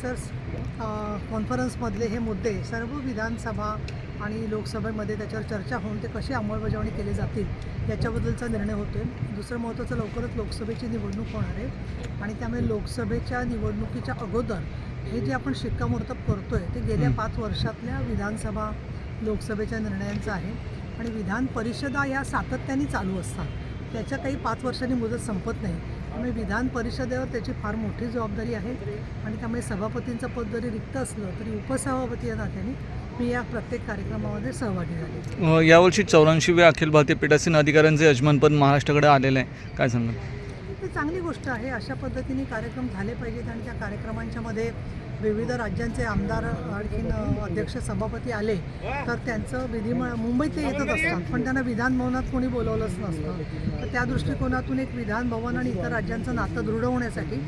सर्स कॉन्फरन्समधले हे मुद्दे सर्व विधानसभा आणि लोकसभेमध्ये त्याच्यावर चर्चा होऊन ते कशी अंमलबजावणी केले जातील याच्याबद्दलचा निर्णय होतो आहे दुसरं महत्त्वाचं लवकरच लोकसभेची निवडणूक होणार आहे आणि त्यामुळे लोकसभेच्या निवडणुकीच्या अगोदर हे जे आपण शिक्कामोर्तब करतो आहे ते गेल्या. पाच वर्षातल्या विधानसभा लोकसभेच्या निर्णयांचं आहे आणि विधान परिषदा या सातत्याने चालू असतात. त्याच्या काही पाच वर्षांनी मुदत संपत नाही. त्यामुळे विधान परिषदेवर त्याची फार मोठी जबाबदारी आहे. आणि त्यामुळे सभापतींचं पद जरी रिक्त असलं तरी उपसभापती या नात्याने मी या प्रत्येक कार्यक्रमामध्ये सहभागी झाले. यावर्षी चौऱ्याऐंशीव्या अखिल भारतीय पीठासीन अधिकाऱ्यांचे यजमानपद महाराष्ट्राकडे आलेलं आहे. काय सांगाल? ही चांगली गोष्ट आहे अशा पद्धतीने कार्यक्रम झाले पाहिजेत आणि त्या कार्यक्रमांच्या मध्ये विविध राज्यांचे आमदार आणखीन अध्यक्ष सभापती आले तर त्यांचं विधिमंडळ मुंबईत ते येतच असतात पण त्यांना विधान भवनात कोणी बोलवलंच नसतं. तर त्या दृष्टिकोनातून एक विधान भवन आणि इतर राज्यांचं नातं दृढ होण्यासाठी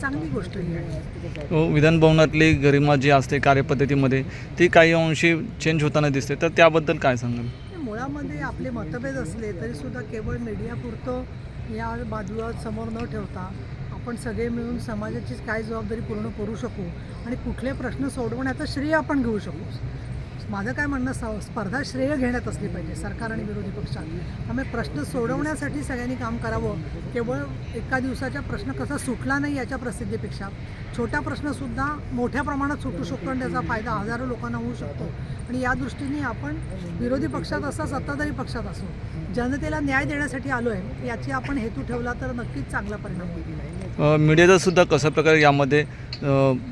चांगली गोष्ट ही आहे. अ, विधान भवनातली गरिमा जी असते कार्यपद्धतीमध्ये ती काही अंशी चेंज होताना दिसते तर त्याबद्दल काय सांगाल? हे मुळामध्ये आपले मतभेद असले तरी सुद्धा केवळ मीडियापुरतं या बाजूला समोर न ठेवता आपण सगळे मिळून समाजाचीच काय जबाबदारी पूर्ण करू शकू आणि कुठले प्रश्न सोडवण्याचं श्रेय आपण घेऊ शकू. माझं काय म्हणणं स- स्पर्धा श्रेय घेण्यात असली पाहिजे सरकार आणि विरोधी पक्षात त्यामुळे प्रश्न सोडवण्यासाठी सगळ्यांनी काम करावं. केवळ एका दिवसाचा प्रश्न कसा सुटला नाही याच्या प्रसिद्धीपेक्षा छोटा प्रश्नसुद्धा मोठ्या प्रमाणात सुटू शकतो आणि त्याचा फायदा हजारो लोकांना होऊ शकतो. आणि या दृष्टीने आपण विरोधी पक्षात असा सत्ताधारी पक्षात असो जनतेला न्याय देण्यासाठी आलो आहे याची आपण हेतू ठेवला तर नक्कीच चांगला परिणाम होईल. मीडियाचा सुद्धा कशा प्रकारे यामध्ये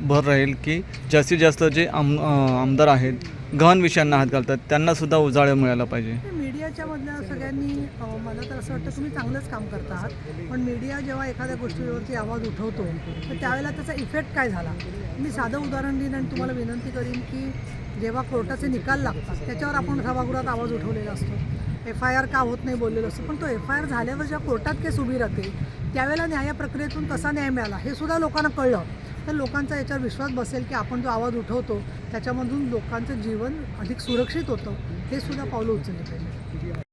भर राहील की जास्तीत जास्त जे आम आमदार आहेत गहन विषयांना हात घालतात. त्यांना सुद्धा उजाळा पाहिजे. मीडियाच्या मधल्या सगळ्यांनी मला तर असं वाटतं तुम्ही चांगलंच काम करता आहात. पण मीडिया जेव्हा एखाद्या गोष्टीवरती आवाज उठवतो तर त्यावेळेला त्याचा इफेक्ट काय झाला? मी साधं उदाहरण देईन आणि तुम्हाला विनंती करीन की जेव्हा कोर्टाचे निकाल लागतात त्याच्यावर आपण सभागृहात आवाज उठवलेला असतो. एफ आय आर का होत नाही बोललेलो असतो. पण तो एफ आय आर झाल्यावर जेव्हा कोर्टात केस उभी राहते त्यावेळेला न्याय प्रक्रियेतून कसा न्याय मिळाला हे सुद्धा लोकांना कळलं. तर लोकांचा याच्यावर विश्वास बसेल की आपण जो आवाज उठवतो त्याच्यामधून लोकांचं जीवन अधिक सुरक्षित होतं. हे सुद्धा पावलं उचलली पाहिजे.